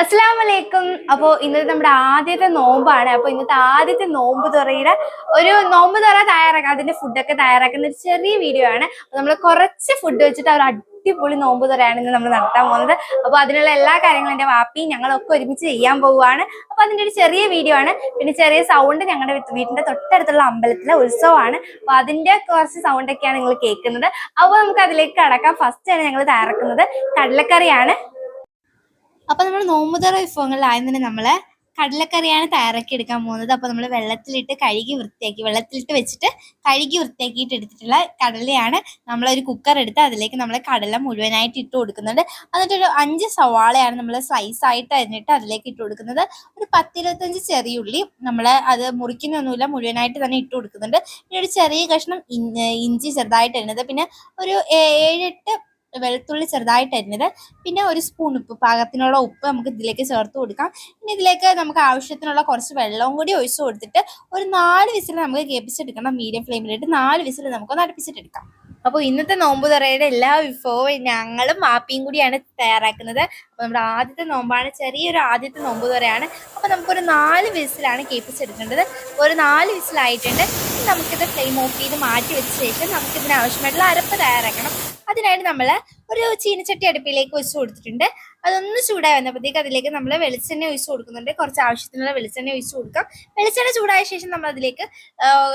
അസ്സാം വലൈക്കും അപ്പോൾ ഇന്നത്തെ നമ്മുടെ ആദ്യത്തെ നോമ്പാണ്. അപ്പോൾ ഇന്നത്തെ ആദ്യത്തെ നോമ്പ് തുറയുടെ ഒരു നോമ്പ് തുറ തയ്യാറാക്കുക അതിന്റെ ഫുഡൊക്കെ തയ്യാറാക്കുന്ന ഒരു ചെറിയ വീഡിയോ ആണ്. നമ്മൾ കുറച്ച് ഫുഡ് വെച്ചിട്ട് അവർ അടിപൊളി നോമ്പ് തുറയാണ് ഇന്ന് നമ്മൾ നടത്താൻ പോകുന്നത്. അപ്പോൾ അതിനുള്ള എല്ലാ കാര്യങ്ങളും എന്റെ വാപ്പിയും ഞങ്ങളൊക്കെ ഒരുമിച്ച് ചെയ്യാൻ പോവുകയാണ്. അപ്പോൾ അതിന്റെ ഒരു ചെറിയ വീഡിയോ ആണ്. പിന്നെ ചെറിയ സൗണ്ട് ഞങ്ങളുടെ വീടിന്റെ തൊട്ടടുത്തുള്ള അമ്പലത്തിലെ ഉത്സവമാണ്. അപ്പോൾ അതിന്റെ കുറച്ച് സൗണ്ട് ഒക്കെയാണ് നിങ്ങൾ കേൾക്കുന്നത്. അപ്പോൾ നമുക്ക് അതിലേക്ക് കടക്കാം. ഫസ്റ്റ് ആണ് ഞങ്ങൾ തയ്യാറാക്കുന്നത് കടലക്കറിയാണ്. അപ്പൊ നമ്മൾ നോമ്പുതറ വിഭവങ്ങളിലാദ്യം തന്നെ നമ്മൾ കടലക്കറിയാണ് തയ്യാറാക്കി എടുക്കാൻ പോകുന്നത്. അപ്പൊ നമ്മൾ വെള്ളത്തിലിട്ട് കഴുകി വൃത്തിയാക്കി വെള്ളത്തിലിട്ട് വെച്ചിട്ട് കഴുകി വൃത്തിയാക്കിയിട്ട് എടുത്തിട്ടുള്ള കടലയാണ് നമ്മളൊരു കുക്കർ എടുത്ത് അതിലേക്ക് നമ്മൾ കടല മുഴുവനായിട്ട് ഇട്ട് കൊടുക്കുന്നുണ്ട്. എന്നിട്ടൊരു അഞ്ച് സവാളയാണ് നമ്മൾ സ്ലൈസ് ആയിട്ട് അരിഞ്ഞിട്ട് അതിലേക്ക് ഇട്ട് കൊടുക്കുന്നത്. ഒരു പത്തിരുപത്തഞ്ച് ചെറിയ ഉള്ളി നമ്മൾ അത് മുറിക്കുന്നൊന്നുമില്ല മുഴുവനായിട്ട് തന്നെ ഇട്ട് കൊടുക്കുന്നുണ്ട്. പിന്നെ ഒരു ചെറിയ കഷ്ണം ഇഞ്ചി ചെറുതായിട്ട് അരിഞ്ഞത് പിന്നെ ഒരു ഏഴെട്ട് വെളുത്തുള്ളി ചെറുതായിട്ട് അരിഞ്ഞത്. പിന്നെ ഒരു സ്പൂൺ ഉപ്പ് പാകത്തിനുള്ള ഉപ്പ് നമുക്ക് ഇതിലേക്ക് ചേർത്ത് കൊടുക്കാം. പിന്നെ ഇതിലേക്ക് നമുക്ക് ആവശ്യത്തിനുള്ള കുറച്ച് വെള്ളവും കൂടി ഒഴിച്ചു കൊടുത്തിട്ട് ഒരു നാല് വിസിൽ നമുക്ക് കേൾപ്പിച്ചെടുക്കണം മീഡിയം ഫ്ലെയിമിലിട്ട്. നാല് വിസിൽ നമുക്ക് അടുപ്പിച്ചിട്ടെടുക്കാം അപ്പോൾ ഇന്നത്തെ നോമ്പ് തുറയുടെ എല്ലാ വിഭവവും ഞങ്ങളും മാപ്പിയും കൂടിയാണ് തയ്യാറാക്കുന്നത്. അപ്പോൾ നമ്മുടെ ആദ്യത്തെ നോമ്പാണ് ചെറിയൊരു ആദ്യത്തെ നോമ്പ് തുറയാണ്. അപ്പോൾ നമുക്കൊരു നാല് വിസിലാണ് കേൾപ്പിച്ചെടുക്കേണ്ടത് ഒരു നാല് വിസിലായിട്ടുണ്ട്. ഇനി നമുക്കിത് ഫ്ലെയിം ഓഫ് ചെയ്ത് മാറ്റി വെച്ച ശേഷം നമുക്കിതിന് ആവശ്യമായിട്ടുള്ള അരപ്പ് തയ്യാറാക്കണം. അതിനായിട്ട് നമ്മൾ ഒരു ചീനച്ചട്ടി അടുപ്പിലേക്ക് ഒഴിച്ചു കൊടുത്തിട്ടുണ്ട്. അതൊന്ന് ചൂടായി വന്നപ്പോഴത്തേക്ക് അതിലേക്ക് നമ്മൾ വെളിച്ചെണ്ണ ഒഴിച്ച് കൊടുക്കുന്നുണ്ട്. കുറച്ച് ആവശ്യത്തിനുള്ള വെളിച്ചെണ്ണ ഒഴിച്ച് കൊടുക്കാം. വെളിച്ചെണ്ണ ചൂടായ ശേഷം നമ്മൾ അതിലേക്ക്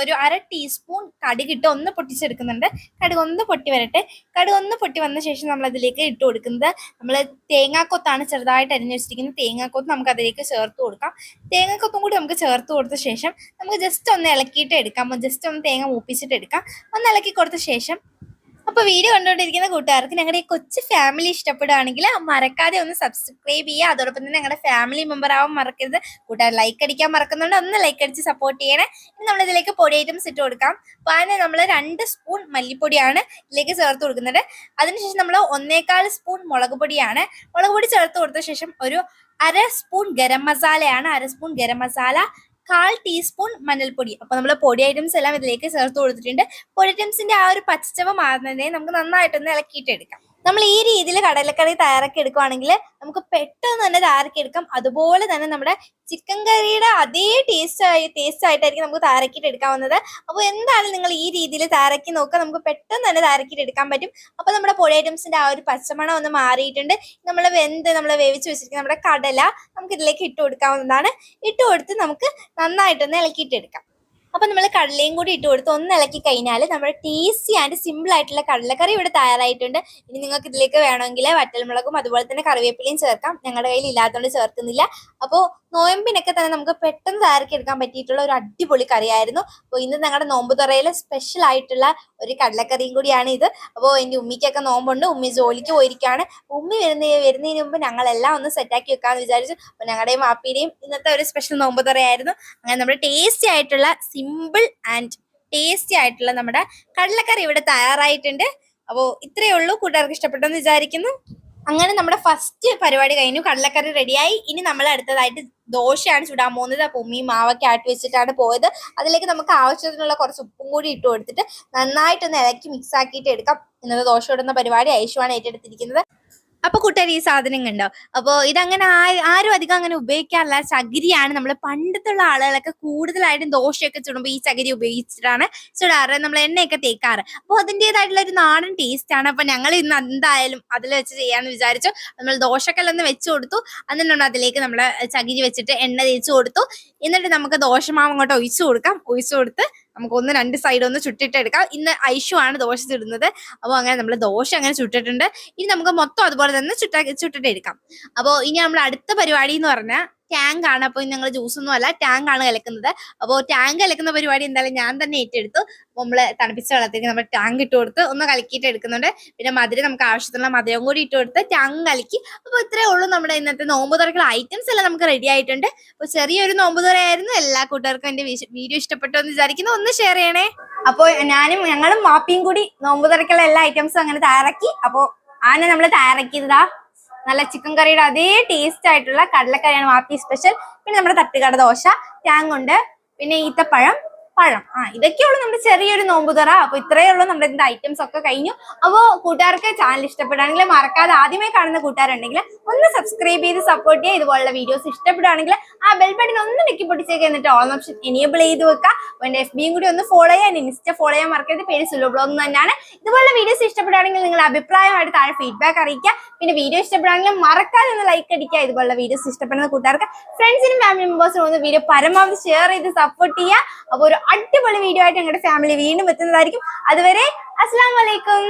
ഒരു അര ടീസ്പൂൺ കടുകിട്ട് ഒന്ന് പൊട്ടിച്ചെടുക്കുന്നുണ്ട്. കടുക് ഒന്ന് പൊട്ടി വരട്ടെ. കടുക് ഒന്ന് പൊട്ടി വന്ന ശേഷം നമ്മൾ അതിലേക്ക് ഇട്ട് കൊടുക്കുന്നത് നമ്മൾ തേങ്ങാക്കൊത്താണ് ചെറുതായിട്ട് അരിഞ്ഞു വെച്ചിരിക്കുന്നത്. തേങ്ങാക്കൊത്ത് നമുക്ക് അതിലേക്ക് ചേർത്ത് കൊടുക്കാം. തേങ്ങാക്കൊത്തും കൂടി നമുക്ക് ചേർത്ത് കൊടുത്ത ശേഷം നമുക്ക് ജസ്റ്റ് ഒന്ന് ഇളക്കിയിട്ട് എടുക്കാം. ജസ്റ്റ് ഒന്ന് തേങ്ങ മൂപ്പിച്ചിട്ട് എടുക്കാം. ഒന്ന് ഇളക്കി കൊടുത്ത ശേഷം അപ്പൊ വീഡിയോ കണ്ടുകൊണ്ടിരിക്കുന്ന കൂട്ടുകാർക്ക് ഞങ്ങളുടെ ഈ കൊച്ചു ഫാമിലി ഇഷ്ടപ്പെടുകയാണെങ്കിൽ മറക്കാതെ ഒന്ന് സബ്സ്ക്രൈബ് ചെയ്യുക. അതോടൊപ്പം തന്നെ ഞങ്ങളുടെ ഫാമിലി മെമ്പർ ആവാൻ മറക്കരുത്. കൂട്ടുകാർ ലൈക്ക് അടിക്കാൻ മറക്കുന്നുണ്ട്. ഒന്ന് ലൈക്ക് അടിച്ച് സപ്പോർട്ട് ചെയ്യണേ. ഇനി നമ്മൾ ഇതിലേക്ക് പൊടി ഐറ്റംസ് ഇട്ട് കൊടുക്കാം. അപ്പോൾ അതിന് നമ്മൾ രണ്ട് സ്പൂൺ മല്ലിപ്പൊടിയാണ് ഇതിലേക്ക് ചേർത്ത് കൊടുക്കുന്നത്. അതിനുശേഷം നമ്മൾ ഒന്നേകാൽ സ്പൂൺ മുളക് പൊടിയാണ്. മുളക് പൊടി ചേർത്ത് കൊടുത്ത ശേഷം ഒരു അര സ്പൂൺ ഗരം മസാലയാണ്. അര സ്പൂൺ ഗരം മസാല കാൽ ടീസ്പൂൺ മഞ്ഞൾപ്പൊടി. അപ്പൊ നമ്മൾ പൊടി ഐറ്റംസ് എല്ലാം ഇതിലേക്ക് ചേർത്ത് കൊടുത്തിട്ടുണ്ട്. പൊടി ഐറ്റംസിന്റെ ആ ഒരു പച്ചച്ചവ മാറുന്നതിനെ നമുക്ക് നന്നായിട്ടൊന്ന് ഇളക്കിയിട്ട് എടുക്കാം. നമ്മൾ ഈ രീതിയിൽ കടലക്കറി തയ്യാറാക്കി എടുക്കുവാണെങ്കിൽ നമുക്ക് പെട്ടെന്ന് തന്നെ തയ്യാറാക്കി എടുക്കാം. അതുപോലെ തന്നെ നമ്മുടെ ചിക്കൻ കറിയുടെ അതേ ടേസ്റ്റ് ആയി ടേസ്റ്റ് ആയിട്ടായിരിക്കും നമുക്ക് തയ്യാറാക്കിയിട്ട് എടുക്കാവുന്നത്. അപ്പോൾ എന്താണ് നിങ്ങൾ ഈ രീതിയിൽ തയ്യാറാക്കി നോക്കുക. നമുക്ക് പെട്ടെന്ന് തന്നെ തയ്യാറാക്കിയിട്ട് എടുക്കാൻ പറ്റും. അപ്പോൾ നമ്മുടെ പൊടി ഐറ്റംസിന്റെ ആ ഒരു പച്ചമണം ഒന്ന് മാറിയിട്ടുണ്ട്. നമ്മൾ വെന്ത് നമ്മൾ വേവിച്ച് വെച്ചിരിക്കുന്ന നമ്മുടെ കടല നമുക്ക് ഇതിലേക്ക് ഇട്ട് കൊടുക്കാവുന്നതാണ്. ഇട്ട് കൊടുത്ത് നമുക്ക് നന്നായിട്ടൊന്ന് ഇളക്കിയിട്ട് എടുക്കാം. അപ്പൊ നമ്മൾ കടലയും കൂടി ഇട്ട് കൊടുത്ത് ഒന്ന് ഇളക്കി കഴിഞ്ഞാൽ നമ്മുടെ ടേസ്റ്റി ആൻഡ് സിമ്പിൾ ആയിട്ടുള്ള കടലക്കറി ഇവിടെ തയ്യാറായിട്ടുണ്ട്. ഇനി നിങ്ങൾക്ക് ഇതിലേക്ക് വേണമെങ്കിൽ വറ്റൽമുളകും അതുപോലെ തന്നെ കറിവേപ്പിലയും ചേർക്കാം. ഞങ്ങളുടെ കയ്യിൽ ഇല്ലാത്തതുകൊണ്ട് ചേർക്കുന്നില്ല. അപ്പോൾ നോയമ്പിനൊക്കെ തന്നെ നമുക്ക് പെട്ടെന്ന് തയ്യാറാക്കി എടുക്കാൻ പറ്റിയിട്ടുള്ള ഒരു അടിപൊളി കറിയായിരുന്നു. അപ്പോൾ ഇന്ന് ഞങ്ങളുടെ നോമ്പ് തുറയിലെ സ്പെഷ്യൽ ആയിട്ടുള്ള ഒരു കടലക്കറിയും കൂടിയാണ് ഇത്. അപ്പോൾ എന്റെ ഉമ്മിക്കൊക്കെ നോമ്പുണ്ട്. ഉമ്മി ജോലിക്ക് പോയിരിക്കുകയാണ് ഉമ്മി വരുന്ന വരുന്നതിന് മുമ്പ് ഞങ്ങളെല്ലാം ഒന്ന് സെറ്റാക്കി വെക്കാമെന്ന് വിചാരിച്ചു. അപ്പോൾ ഞങ്ങളുടെയും മാപ്പിയുടെയും ഇന്നത്തെ ഒരു സ്പെഷ്യൽ നോമ്പ് തുറയായിരുന്നു. അങ്ങനെ നമ്മുടെ ടേസ്റ്റി ആയിട്ടുള്ള സിമ്പിൾ ആൻഡ് ടേസ്റ്റി ആയിട്ടുള്ള നമ്മുടെ കടലക്കറി ഇവിടെ തയ്യാറായിട്ടുണ്ട്. അപ്പോൾ ഇത്രയേ ഉള്ളൂ. കൂട്ടുകാർക്ക് ഇഷ്ടപ്പെട്ടെന്ന് വിചാരിക്കുന്നു. അങ്ങനെ നമ്മുടെ ഫസ്റ്റ് പരിപാടി കഴിഞ്ഞു. കടലക്കറി റെഡിയായി ഇനി നമ്മൾ അടുത്തതായിട്ട് ദോശയാണ് ചുടാൻ പോകുന്നത്. അപ്പോൾ ഉമ്മിയും മാവൊക്കെ ആട്ടി വെച്ചിട്ടാണ് പോയത്. അതിലേക്ക് നമുക്ക് ആവശ്യത്തിനുള്ള കുറച്ച് ഉപ്പും കൂടി ഇട്ട് കൊടുത്തിട്ട് നന്നായിട്ടൊന്ന് ഇളക്കി മിക്സ് ആക്കിയിട്ട് എടുക്കാം. ഇന്നത്തെ ദോശ ഇടുന്ന പരിപാടി ഐശുവാണ് ഏറ്റെടുത്തിരിക്കുന്നത്. അപ്പൊ കൂട്ടുകാർ ഈ സാധനം കണ്ടോ? അപ്പോ ഇതങ്ങനെ ആരും അധികം അങ്ങനെ ഉപയോഗിക്കാറില്ല. ചകിരിയാണ്. നമ്മൾ പണ്ടത്തുള്ള ആളുകളൊക്കെ കൂടുതലായിട്ടും ദോശയൊക്കെ ചുടുമ്പോൾ ഈ ചകിരി ഉപയോഗിച്ചിട്ടാണ് ചുടാറ്. നമ്മൾ എണ്ണയൊക്കെ തേക്കാറ്. അപ്പോൾ അതിന്റെതായിട്ടുള്ള ഒരു നാടൻ ടേസ്റ്റ് ആണ്. അപ്പൊ ഞങ്ങൾ ഇന്ന് എന്തായാലും അതിൽ വെച്ച് ചെയ്യാന്ന് വിചാരിച്ചു. നമ്മൾ ദോശക്കല്ലൊന്ന് വെച്ച് കൊടുത്തു. എന്നിട്ടുണ്ട് അതിലേക്ക് നമ്മൾ ചകിരി വെച്ചിട്ട് എണ്ണ തേച്ച് കൊടുത്തു. എന്നിട്ട് നമുക്ക് ദോശമാവ് അങ്ങോട്ട് ഒഴിച്ചു കൊടുക്കാം. ഒഴിച്ചു കൊടുത്ത് നമുക്ക് ഒന്ന് രണ്ട് സൈഡ് ഒന്ന് ചുട്ടിട്ടെടുക്കാം ഇന്ന് ഐഷു ആണ് ദോശ ചുടുന്നത്. അപ്പോൾ അങ്ങനെ നമ്മൾ ദോശ അങ്ങനെ ചുട്ടിട്ടുണ്ട്. ഇനി നമുക്ക് മൊത്തം അതുപോലെ തന്നെ ചുട്ടാ ചുട്ടിട്ട് എടുക്കാം. അപ്പോൾ ഇനി നമ്മൾ അടുത്ത പരിപാടി എന്ന് പറഞ്ഞാൽ ടാങ്ക് ആണ്. അപ്പോൾ ഞങ്ങൾ ജ്യൂസ് ഒന്നും അല്ല ടാങ്ക് ആണ് കലക്കുന്നത്. അപ്പോൾ ടാങ്ക് കലക്കുന്ന പരിപാടി എന്തായാലും ഞാൻ തന്നെ ഏറ്റെടുത്തു. നമ്മൾ തണുപ്പിച്ച വെള്ളത്തേക്ക് നമ്മൾ ടാങ്ക് ഇട്ട് കൊടുത്ത് ഒന്ന് കലക്കിയിട്ട് എടുക്കുന്നുണ്ട്. പിന്നെ മധുരം നമുക്ക് ആവശ്യത്തിനുള്ള മധുരം കൂടി ഇട്ട് കൊടുത്ത് ടാങ്ക് കലക്കി. അപ്പോൾ ഇത്രയേ ഉള്ളൂ നമ്മുടെ ഇന്നത്തെ നോമ്പ് തുറക്കുള്ള ഐറ്റംസ് എല്ലാം നമുക്ക് റെഡി ആയിട്ടുണ്ട്. അപ്പോൾ ചെറിയൊരു നോമ്പ് തുറയായിരുന്നു. എല്ലാ കൂട്ടുകാർക്കും എന്റെ വീഡിയോ ഇഷ്ടപ്പെട്ടു എന്ന് വിചാരിക്കുന്നു. ഒന്ന് ഷെയർ ചെയ്യണേ. അപ്പോൾ ഞാനും ഞങ്ങളും മാപ്പിയും കൂടി നോമ്പ് തുറക്കുള്ള എല്ലാ ഐറ്റംസും അങ്ങനെ തയ്യാറാക്കി. അപ്പോൾ ആണ് നമ്മൾ തയ്യാറാക്കിയതാ. നല്ല ചിക്കൻ കറിയുടെ അതേ ടേസ്റ്റ് ആയിട്ടുള്ള കടലക്കറിയാണ് മാപ്പി സ്പെഷ്യൽ പിന്നെ നമ്മുടെ തട്ടുകട ദോശ ടാങ്ങുണ്ട് പിന്നെ ഈത്തപ്പഴം പഴം. ആ ഇതൊക്കെയുള്ളൂ നമ്മുടെ ചെറിയൊരു നോമ്പ് തുറ. അപ്പൊ ഇത്രയേ ഉള്ളൂ നമ്മുടെ ഇതിന്റെ ഐറ്റംസ് ഒക്കെ കഴിഞ്ഞു. അപ്പോ കൂട്ടുകാർക്ക് ചാനൽ ഇഷ്ടപ്പെടുകയാണെങ്കിൽ മറക്കാതെ ആദ്യമേ കാണുന്ന കൂട്ടുകാരുണ്ടെങ്കിൽ ഒന്ന് സബ്സ്ക്രൈബ് ചെയ്ത് സപ്പോർട്ട് ചെയ്യുക. ഇതുപോലുള്ള വീഡിയോസ് ഇഷ്ടപ്പെടുകയാണെങ്കിൽ ആ ബെൽ ബട്ടൺ ഒന്ന് നെക്കി പൊട്ടിച്ചേക്ക് എന്നിട്ട് ഓൾ ഓപ്ഷൻ എനേബിൾ ചെയ്ത് വെക്കുക. അപ്പോൾ എന്റെ എഫ് ബിയും കൂടി ഒന്ന് ഫോളോ ചെയ്യാൻ ഇൻസ്റ്റ ഫോളോ ചെയ്യാൻ മറക്കരുത്. പേര് സുലോ ബ്ലോഗ് തന്നെയാണ്. ഇതുപോലുള്ള വീഡിയോസ് ഇഷ്ടപ്പെടുകയാണെങ്കിൽ നിങ്ങൾ അഭിപ്രായമായിട്ട് താഴെ ഫീഡ്ബാക്ക് അറിയിക്കുക. പിന്നെ വീഡിയോ ഇഷ്ടപ്പെടുകയാണെങ്കിൽ മറക്കാതെ ഒന്ന് ലൈക്ക് അടിക്കുക. ഇതുപോലുള്ള വീഡിയോസ് ഇഷ്ടപ്പെടുന്ന കൂട്ടുകാർക്ക് ഫ്രണ്ട്സിനും ഫാമിലി മെമ്പേഴ്സിനും ഒന്ന് വീഡിയോ പരമാവധി ഷെയർ ചെയ്ത് സപ്പോർട്ട് ചെയ്യുക. അപ്പോൾ ഒരു അടിപൊളി വീഡിയോ ആയിട്ട് ഞങ്ങളുടെ ഫാമിലി വീണ്ടും എത്തുന്നതായിരിക്കും. അതുവരെ അസ്സാം വലൈക്കും